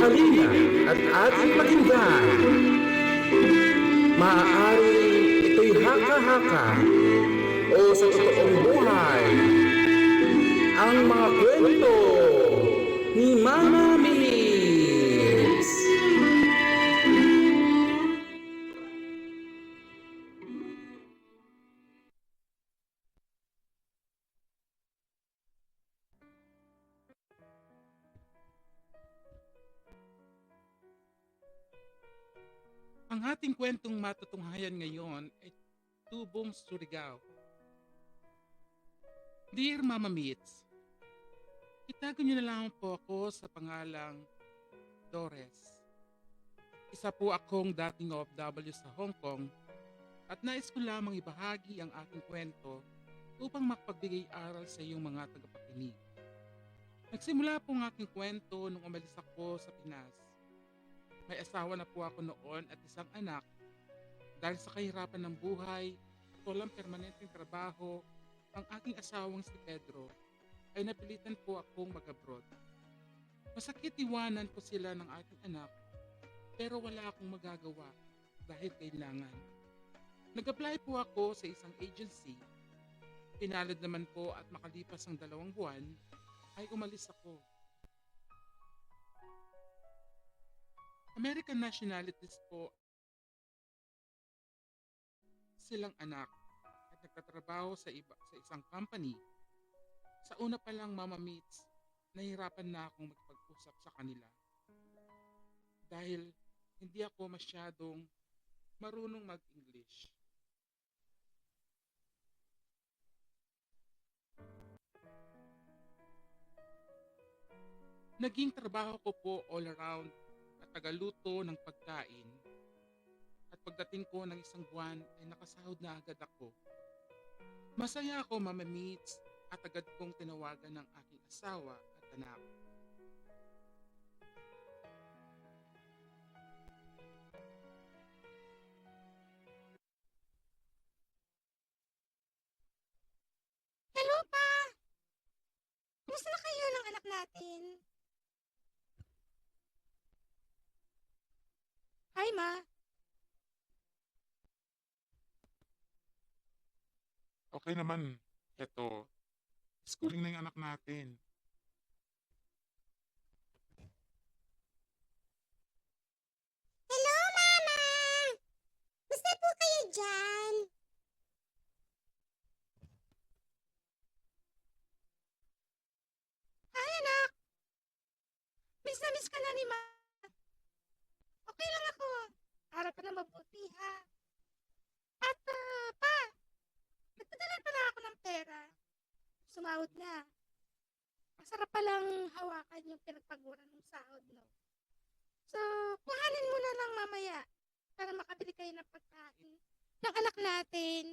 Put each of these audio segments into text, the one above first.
Halina at ating pakinggan. Maaaring ito'y haka-haka o sa totoong buhay. Ang mga kwento ni Mama Miss. Matutunghayan ngayon ay Tubong Surigao. Dear Mama Meets, itago niyo na lang po ako sa pangalang Dores. Isa po akong dating OFW sa Hong Kong at nais ko lamang ibahagi ang aking kwento upang makapagbigay aral sa iyong mga tagapakinig. Nagsimula po ang aking kwento nung umalis ako sa Pinas. May asawa na po ako noon at isang anak. Dahil sa kahirapan ng buhay at walang permanenteng trabaho, ang aking asawang si Pedro ay napilitan po akong mag-abroad. Masakit iwanan ko sila ng aking anak pero wala akong magagawa dahil kailangan. Nag-apply po ako sa isang agency. Pinalad naman po at makalipas ang dalawang buwan ay umalis ako. American nationalities po silang anak at nagtatrabaho sa iba sa isang company. Sa una pa lang mama meets, nahirapan na akong magpag-usap sa kanila. Dahil hindi ako masyadong marunong mag-English. Naging trabaho ko po all around at tagaluto ng pagkain. At pagdating ko ng isang buwan ay nakasahod na agad ako. Masaya ako mama meets at agad kong tinawagan ng aking asawa at anak. Hello pa! Kumusta na kayo ng anak natin? Hi, Ma. Okay naman, eto, schooling na yung anak natin. Hello, Mama! Basta po kayo dyan? Hi, anak! Miss na miss ka na ni Ma. Okay lang ako. Harap ka na mabuti, ha? At, ah, nagpadala pala ako ng pera. Sumahod na. Masarap palang hawakan yung pinagpaguran ng sahod, no? So, kuhanin mo na lang mamaya para makabili kayo ng pagkain ng anak natin.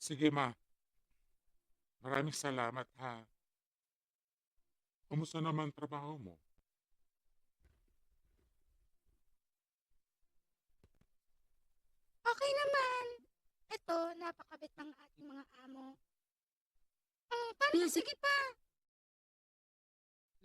Sige ma, maraming salamat ha. Kumusta naman trabaho mo? Okay naman. Ito, napakabit ng ating mga amo. Oh, paano? Sige pa.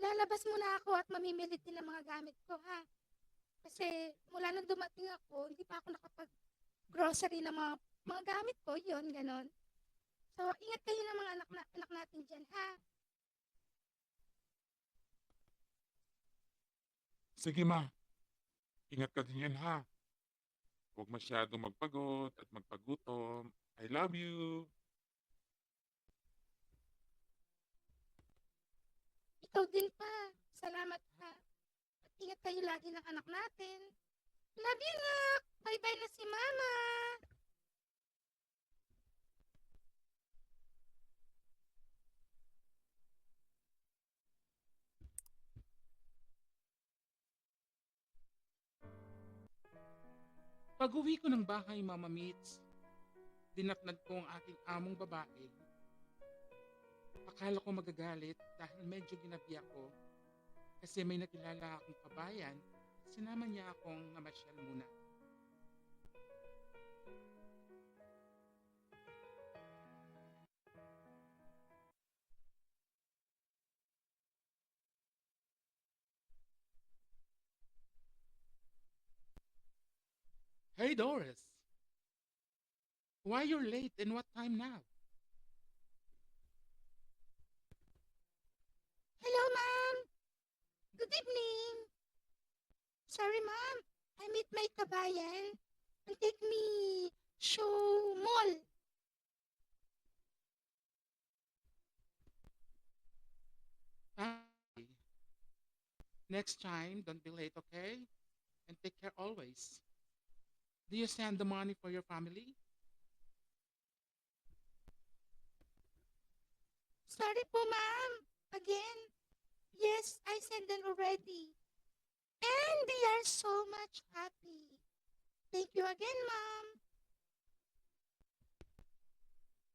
Lalabas muna ako at mamimili din ng mga gamit ko, ha? Kasi mula nang dumating ako, hindi pa ako nakapag-grocery ng mga, mga gamit ko. Yun, ganon. So, ingat kayo ng mga anak, na, anak natin dyan, ha? Sige ma, ingat ka din yan ha. Huwag masyadong magpagod at magpagutom. I love you. Ikaw din pa. Salamat ha. At ingat kayo lagi ng anak natin. Love you, nak. Bye-bye na si mama. Pag uwi ko ng bahay, Mama Meets, dinatnad ko ang aking among babae. Akala ko magagalit dahil medyo ginabi ako kasi may nakilala akong kabayan sinama niya akong namasyal muna. Hey, Doris. Why you're late and what time now? Hello, ma'am. Good evening. Sorry, ma'am. I meet my kabayan and take me show mall. Next time, don't be late, okay? And take care always. Do you send the money for your family? Sorry po, ma'am. Again. Yes, I sent them already. And they are so much happy. Thank you again, ma'am.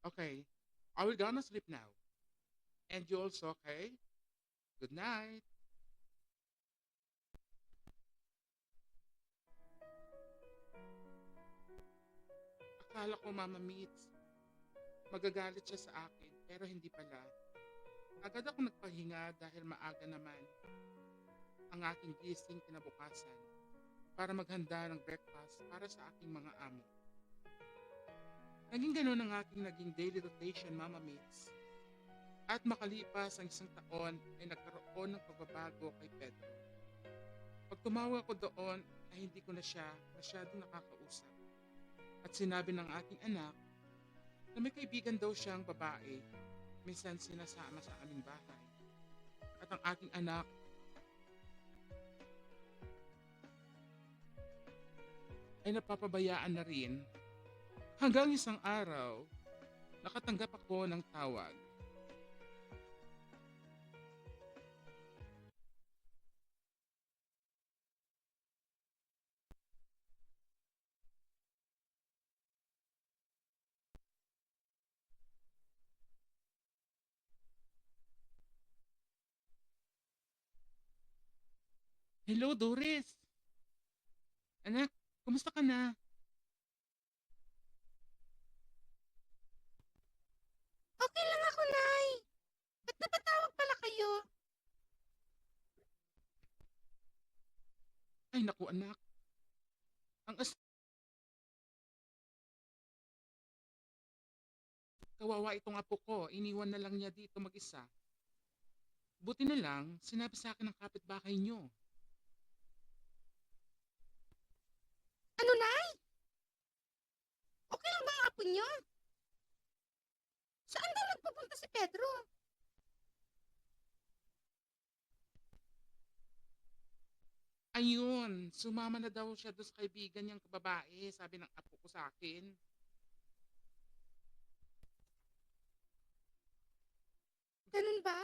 Okay. Are we gonna sleep now? And you also, okay? Good night. Akala ko, Mama Meets, magagalit siya sa akin, pero hindi pala. Agad ako nagpahinga dahil maaga naman ang aking gising kinabukasan para maghanda ng breakfast para sa aking mga amo. Naging ganun ang aking naging daily rotation, Mama Mates. At makalipas ang isang taon ay nagkaroon ng pagbabago kay Pedro. Pag tumawag ko doon ay hindi ko na siya masyadong nakakausap. At sinabi ng aking anak na may kaibigan daw siyang babae minsan sinasama sa aming bahay. At ang aking anak ay napapabayaan na rin Hanggang isang araw, nakatanggap ako ng tawag. Hello, Doris. Anak, kumusta ka na? Okay lang ako, Nay. Ba't napatawag pala kayo? Ay, naku anak. Ang as... Kawawa itong apo ko. Iniwan na lang niya dito mag-isa. Buti na lang, sinabi sa akin ng kapitbahay niyo. Ano, Nay? Ba niyo? Saan daw nagpupunta si Pedro? Ayun, sumama na daw siya doon sa kaibigan niyang babae, sabi ng apo ko sa akin. Ganun ba?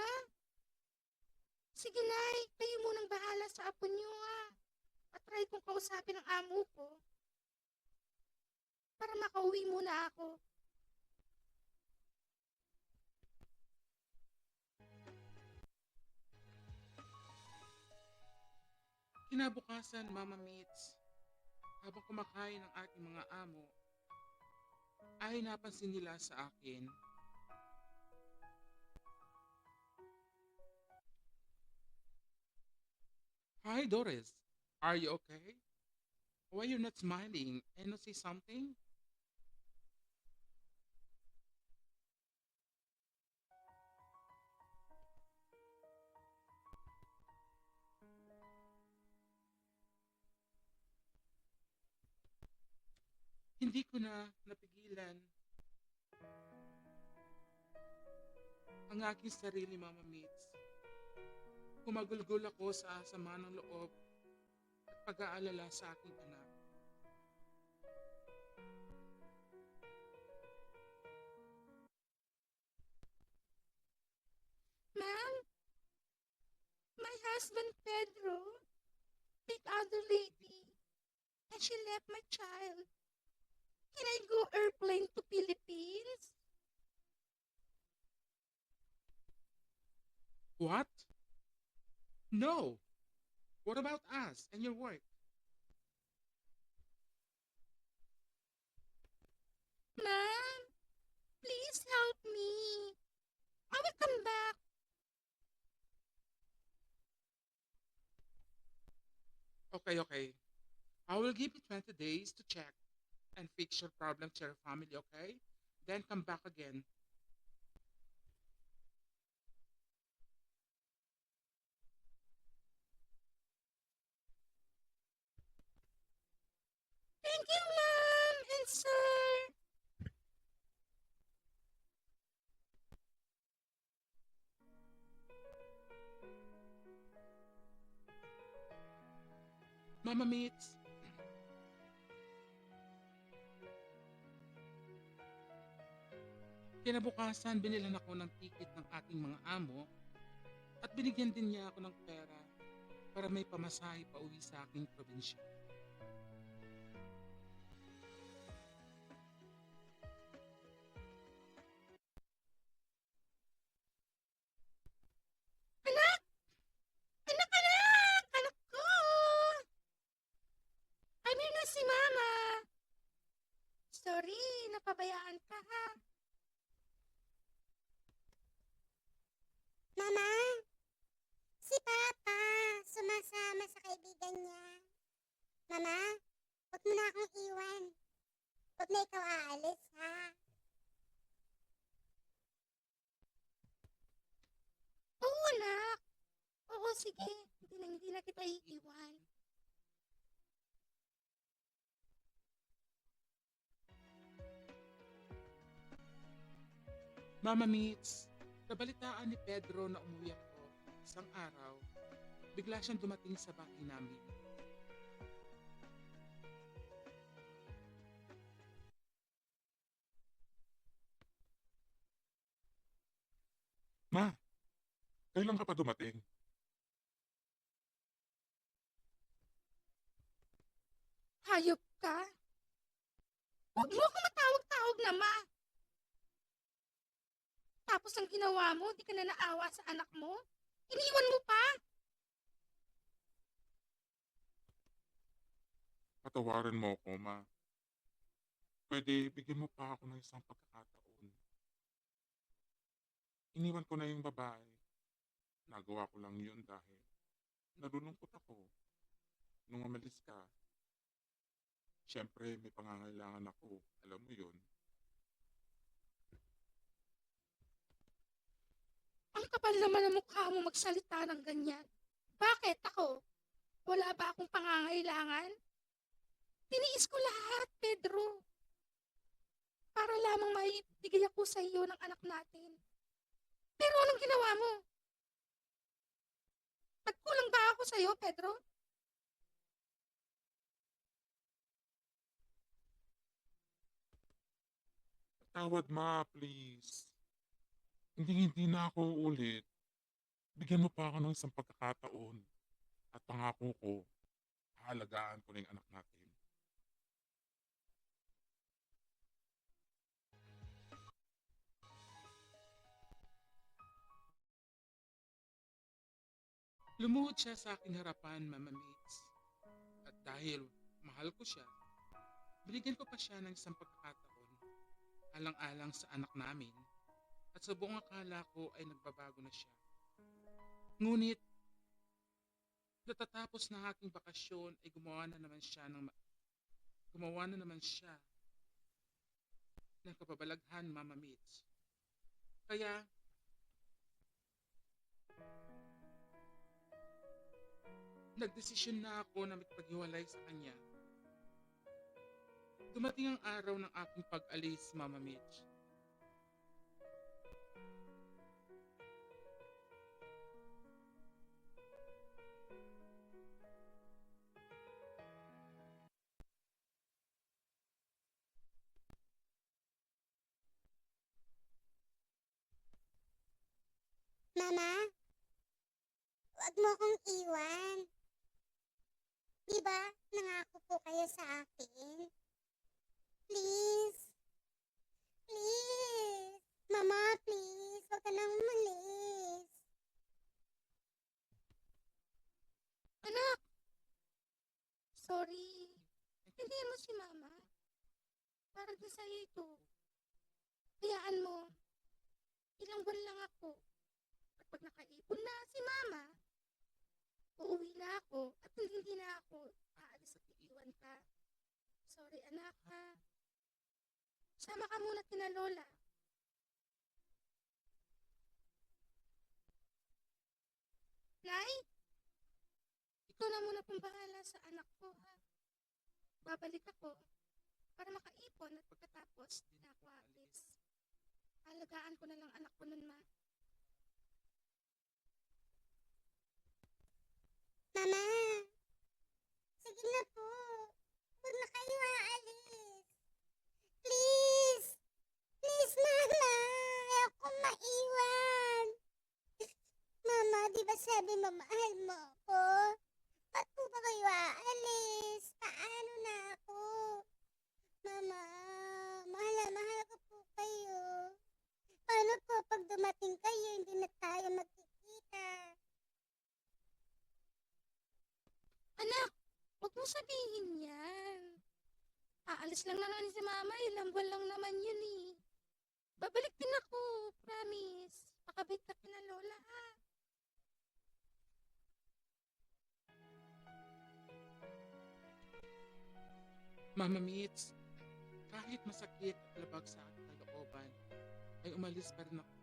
Sige, Nay. Kayo munang bahala sa apo niyo, ha. Patry kong kausapin ang amo ko. Para makauwi muna ako. Kinabukasan, Mama Meets, habang kumakain ang aking mga amo, ay napansin nila sa akin. Hi, Doris. Are you okay? Why you're not smiling? And not say something? Hindi ko na napigilan ang aking sarili, Mama Meets. Kumagulgul ako sa sama ng loob pag-aalala sa aking anak. Ma'am, my husband Pedro with other lady and she left my child. Can I go airplane to Philippines? What? No. What about us and your work? Ma'am, please help me. I will come back. Okay, okay. I will give you 20 days to check and fix your problem to your family, okay? Then come back again. Mama Meets, Kinabukasan, binilan ako ng ticket ng ating mga amo at binigyan din niya ako ng pera para may pamasahe pa uwi sa aking probinsya. Sige. Hindi na, hindi na kita iiwan. Mama Meets, nabalitaan ni Pedro na umuwi ako isang araw. Bigla siyang dumating sa bahay namin. Ma, kailan ka pa dumating? Hayop ka? Huwag mo ako matawag-tawag na ma. Tapos ang ginawa mo, di ka na naawa sa anak mo? Iniwan mo pa? Patawarin mo ako, ma. Pwede bigyan mo pa ako ng isang pagkakataon. Iniwan ko na yung babae. Nagawa ko lang yun dahil nalulungkot ako. Nung umalis ka, Siyempre, may pangangailangan ako. Alam mo yun. Ang kapal naman ng mukha mo magsalita ng ganyan. Bakit ako? Wala ba akong pangangailangan? Tiniis ko lahat, Pedro. Para lamang maibigay ako sa iyo ng anak natin. Pero anong ginawa mo? Nagkulang ba ako sa iyo, Pedro? Tawad, ma, please. Hindi hindi na ako ulit. Bigyan mo pa ako ng isang pagkakataon. At pangako ko, halagaan ko na yung anak natin. Lumuhod siya sa aking harapan, Mama Meets. At dahil mahal ko siya, binigyan ko pa siya ng isang pagkakataon. Alang-alang sa anak namin at sa buong akala ko ay nagbabago na siya. Ngunit, natatapos na aking bakasyon ay gumawa na naman siya ng ma- gumawa na naman siya ng kababalaghan, Mama Meets. Kaya, nagdesisyon na ako na magpaghiwalay sa kanya. Dumating ang araw ng aking pag-alis, Mama Mitch. Mama, huwag mo akong iwan. Di ba, nangako po kayo sa akin? Please. Please. Mama, please. Huwag ka nang umalis. Anak! Sorry. Hindi mo si Mama. Para din sa'yo ito. Hayaan mo. Ilang buwan lang ako. At pag nakaipon na si Mama, uuwi na ako at hindi na ako aalis at iiwan ka. Sorry anak ha. Sama ka muna kina Lola. Nay, ikaw na muna pong bahala sa anak ko, ha? Babalik ako para makaipon at pagkatapos, na ako aalis. Alagaan ko na lang anak ko nun, ma. Mama, sige na po. Huwag na kayo aalis. Please! Please, Mama! Ayoko maiwan. Mama, di ba sabi mo mahal mo ako? Ba't po ba kayo aalis? Paano na ako? Mama, mahal na mahal ko po kayo. Paano po pag dumating kayo, hindi na tayo magkikita? Anak, huwag mo sabihin. Aalis lang naman si mama, ilang buwan lang naman yun eh. Babalik din ako, promise. Pakabait ka kina Lola, ha? Mama Mitz, kahit masakit at labag sa aking kalooban, ay umalis pa rin ako.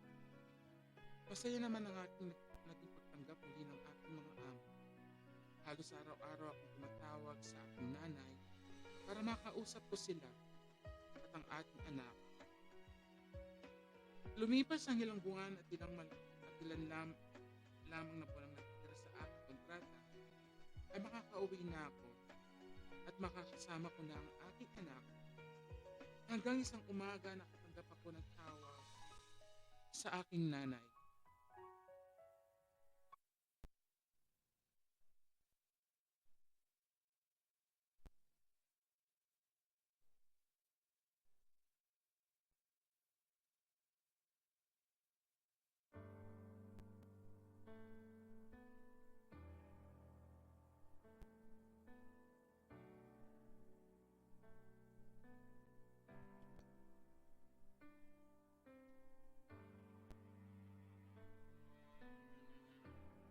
Masaya naman ang aking nag- naging pagtanggap muli ng aking mga amo. Halos araw-araw akong tumatawag sa aking para makausap ko sila at ang aking anak. Lumipas ang ilang buwan at ilang mal- at ilan lam lamang na buwan natitira sa aking kontrata ay makakauwi na ako at makakasama ko na ang aking anak hanggang isang umaga nakatanggap ako ng tawag sa aking nanay.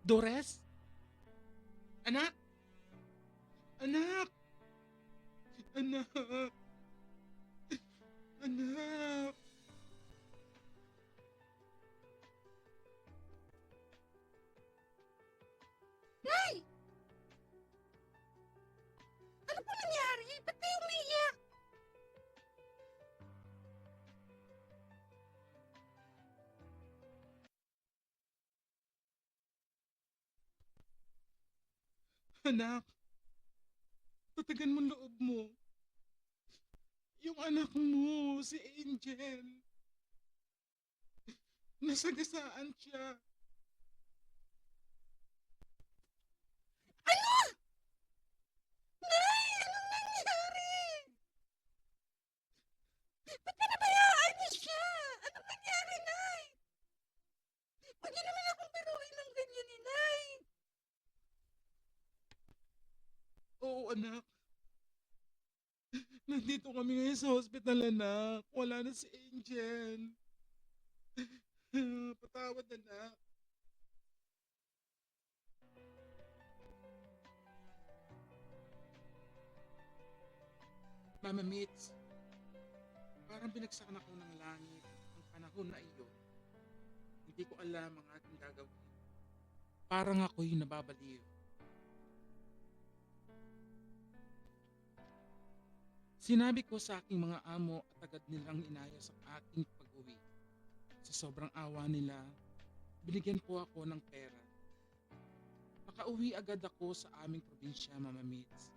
Dores? Anak? Anak? Anak? Anak? Nay! Ano po nangyari? Ba't kayo umiiyak? Anak? Tatagan mo loob mo. Yung anak mo, si Angel. Nasagasaan siya. Ano? Nay! Anong nangyari? Ba't pinabayaan niyo siya? Anong nangyari, Nay? Huwag niyo naman akong biruin ng ganyan ni Nay. Oo, anak. Nandito kami ngayon sa hospital, anak. Wala na si Angel. Patawad, anak. Mama Mitz, parang binagsakan ako ng langit ang panahon na iyon. Hindi ko alam ang ating gagawin. Parang ako'y nababaliw. Sinabi ko sa aking mga amo at agad nilang inayos ang aking pag-uwi. Sa sobrang awa nila, binigyan ko ako ng pera. Makauwi agad ako sa aming probinsya, Mama Mitz.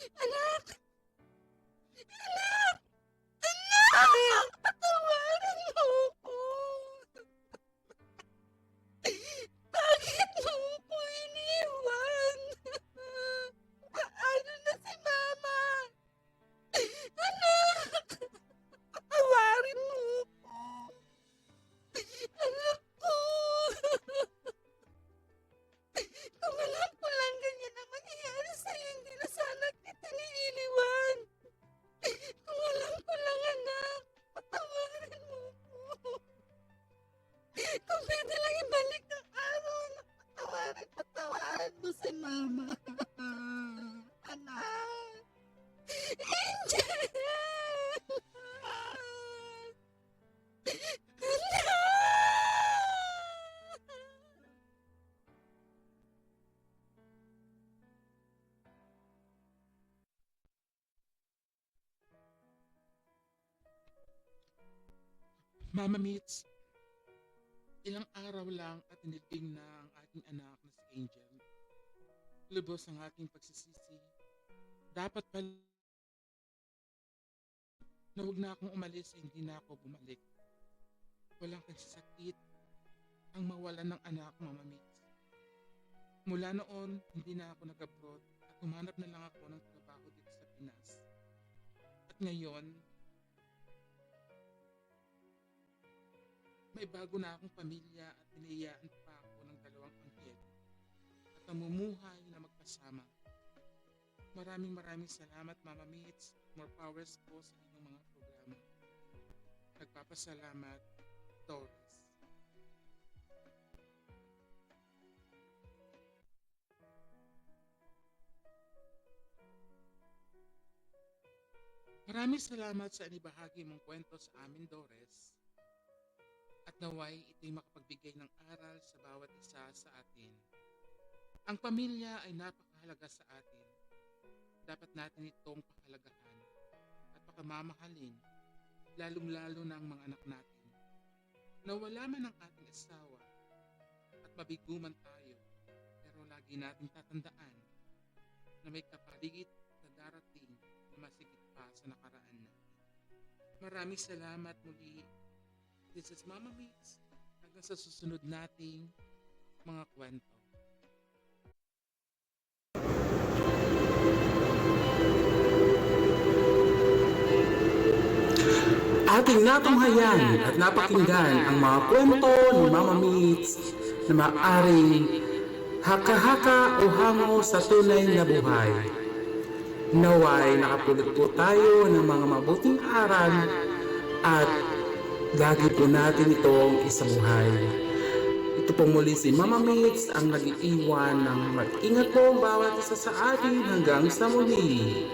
Anak! Anak! Mama Meets, ilang araw lang at nilibing na ang ating anak na si Angel. Lubos ang ating pagsisisi. Dapat pala na huwag na akong umalis sa hindi na ako bumalik. Walang kagsasakit ang mawalan ng anak, Mama Meets. Mula noon, hindi na ako nag-abroad at humanap na lang ako ng trabaho dito sa Pinas. At ngayon, may bago na akong pamilya at piniyaan pa ako ng dalawang anghel at namumuhay na magkasama. Maraming maraming salamat Mama Meets. More powers po sa inyong mga programa. Nagpapasalamat, Doris. Maraming salamat sa inibahagi mong kwento sa amin, Doris. At naway ito'y makapagbigay ng aral sa bawat isa sa atin. Ang pamilya ay napakahalaga sa atin. Dapat natin itong pahalagahan at pakamamahalin, lalong-lalo na ang mga anak natin. Nawala man ang ating asawa at mabiguman tayo, pero lagi nating tatandaan na may kapaligid na darating na masigit pa sa nakaraan natin. Maraming salamat muli. This is Mama Mix. Hanggang sa susunod nating mga kwento. Ating natunghayan at napakinggan ang mga kwento ni Mama Meets na maaring haka-haka o hango sa tunay na buhay. Naway nakapulot po tayo ng mga mabuting aral at lagi po natin itong isabuhay. Ito po muli si Mama Meets ang nag-iiwan ng mag-ingat po bawat isa sa atin hanggang sa muli.